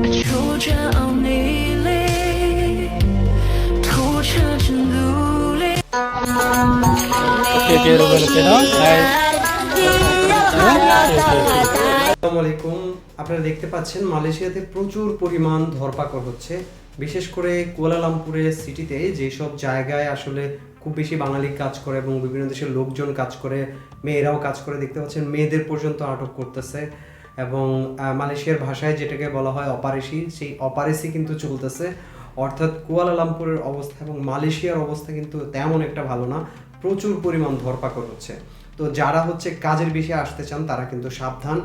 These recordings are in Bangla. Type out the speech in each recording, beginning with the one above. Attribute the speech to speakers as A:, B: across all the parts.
A: 出这奥地利，透彻着努力。
B: Titiro balik no? Ay,
C: আসসালামু আলাইকুম আপনারা দেখতে পাচ্ছেন মালয়েশিয়াতে প্রচুর পরিমাণ ধরপাকড় হচ্ছে বিশেষ করে কুয়ালালামপুরের সিটিতে যেসব জায়গায় আসলে খুব বেশি বাঙালি কাজ করে এবং বিভিন্ন দেশের লোকজন কাজ করে মেয়েরাও কাজ করে দেখতে পাচ্ছেন মেয়েদের পর্যন্ত আটক করতেছে এবং মালয়েশিয়ার ভাষায় যেটাকে বলা হয় অপারেসি সেই অপারেসি কিন্তু চলতেছে। অর্থাৎ কুয়ালালামপুরের অবস্থা এবং মালয়েশিয়ার অবস্থা কিন্তু তেমন একটা ভালো না, প্রচুর পরিমাণ ধরপাকড় হচ্ছে। তো যারা হচ্ছে কাজের বিষয়ে আসতে চান, তারা কিন্তু সাবধান।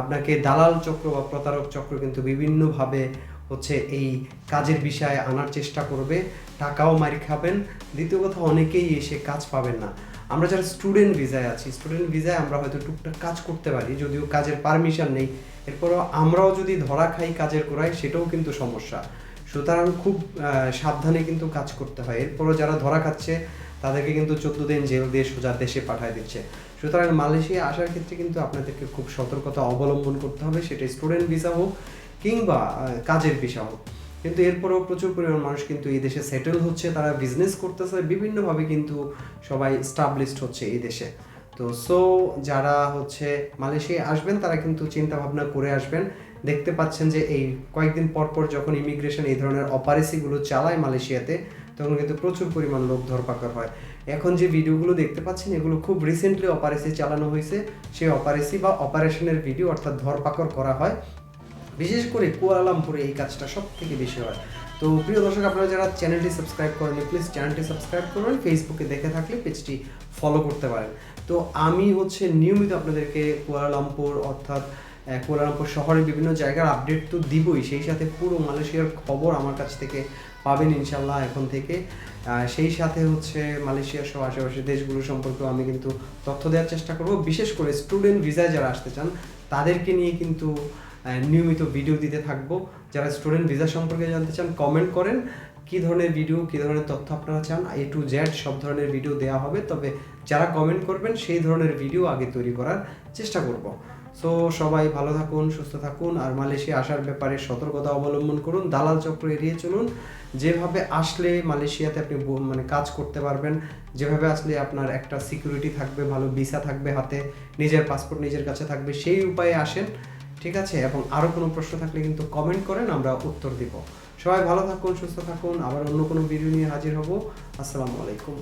C: আপনাকে দালাল চক্র বা প্রতারক চক্র কিন্তু বিভিন্নভাবে হচ্ছে এই কাজের বিষয়ে আনার চেষ্টা করবে। টাকাও মারি খাবেন। দ্বিতীয় কথা, অনেকেই এসে কাজ পাবেন না। আমরা যারা স্টুডেন্ট ভিসায় আছি স্টুডেন্ট ভিসায় আমরা হয়তো টুকটাক কাজ করতে পারি, যদিও কাজের পারমিশন নেই। এরপরও আমরাও যদি ধরা খাই কাজের গোড়ায়, সেটাও কিন্তু সমস্যা। সুতরাং খুব সাবধানে কিন্তু কাজ করতে হয়। এরপরও যারা ধরা খাচ্ছে, তাদেরকে কিন্তু চোদ্দ দিন জেল দিয়ে সোজা দেশে পাঠায় দিচ্ছে। সুতরাং মালয়েশিয়া আসার ক্ষেত্রে কিন্তু আপনাদেরকে খুব সতর্কতা অবলম্বন করতে হবে, সেটা স্টুডেন্ট ভিসা হোক কিংবা কাজের ভিসা হোক। কিন্তু এরপরেও প্রচুর পরিমাণ মানুষ কিন্তু এই দেশে সেটেল হচ্ছে, তারা বিজনেস করতেছে, বিভিন্নভাবে কিন্তু সবাই স্টাবলিশড হচ্ছে এই দেশে। তো সো যারা হচ্ছে মালয়েশিয়ায় আসবেন, তারা কিন্তু চিন্তা ভাবনা করে আসবেন। দেখতে পাচ্ছেন যে এই কয়েকদিন পর পর যখন ইমিগ্রেশন এই ধরনের অপারেসিগুলো চালায় মালয়েশিয়াতে, তখন কিন্তু প্রচুর পরিমাণ লোক ধরপাকড় হয়। এখন যে ভিডিওগুলো দেখতে পাচ্ছেন, এগুলো খুব রিসেন্টলি অপারেসি চালানো হয়েছে। সেই অপারেসি বা অপারেশনের ভিডিও অর্থাৎ ধরপাকড় করা হয়। বিশেষ করে কুয়ালালামপুরে এই কাজটা সব থেকে বেশি হয়। তো প্রিয় দর্শক আপনারা যারা চ্যানেলটি সাবস্ক্রাইব করেন প্লিজ চ্যানেলটি সাবস্ক্রাইব করবেন ফেসবুকে দেখে থাকলে পেজটি ফলো করতে পারেন। তো আমি হচ্ছে নিয়মিত আপনাদেরকে কুয়ালালামপুর অর্থাৎ আহ, কুয়ালালামপুর শহরের বিভিন্ন জায়গার আপডেট তো দিবই। সেই সাথে পুরো মালয়েশিয়ার খবর আমার কাছ থেকে পাবেন ইনশাল্লাহ এখন থেকে। সেই সাথে হচ্ছে মালয়েশিয়া সহ আশেপাশের দেশগুলো সম্পর্কেও আমি কিন্তু তথ্য দেওয়ার চেষ্টা করব। বিশেষ করে স্টুডেন্ট ভিসায় যারা আসতে চান তাদেরকে নিয়ে কিন্তু নিয়মিত ভিডিও দিতে থাকব। যারা স্টুডেন্ট ভিসা সম্পর্কে জানতে চান কমেন্ট করেন। কি ধরনের ভিডিও কি ধরনের তথ্য আপনারা চান? এ টু জেড সব ধরনের ভিডিও দেওয়া হবে। তবে যারা কমেন্ট করবেন, সেই ধরনের ভিডিও আগে তৈরি করার চেষ্টা করব। সো সবাই ভালো থাকুন, সুস্থ থাকুন। আর মালয়েশিয়া আসার ব্যাপারে সতর্কতা অবলম্বন করুন। দালাল চক্র এড়িয়ে চলুন। যেভাবে আসলে মালয়েশিয়াতে আপনি মানে কাজ করতে পারবেন, যেভাবে আসলে আপনার একটা সিকিউরিটি থাকবে, ভালো ভিসা থাকবে হাতে, নিজের পাসপোর্ট নিজের কাছে থাকবে, সেই উপায়ে আসেন। ঠিক আছে? এবং আরও কোনো প্রশ্ন থাকলে কিন্তু কমেন্ট করেন, আমরা উত্তর দিব। সবাই ভালো থাকুন, সুস্থ থাকুন। আবার অন্য কোনো ভিডিও নিয়ে হাজির হব। আসসালামু আলাইকুম।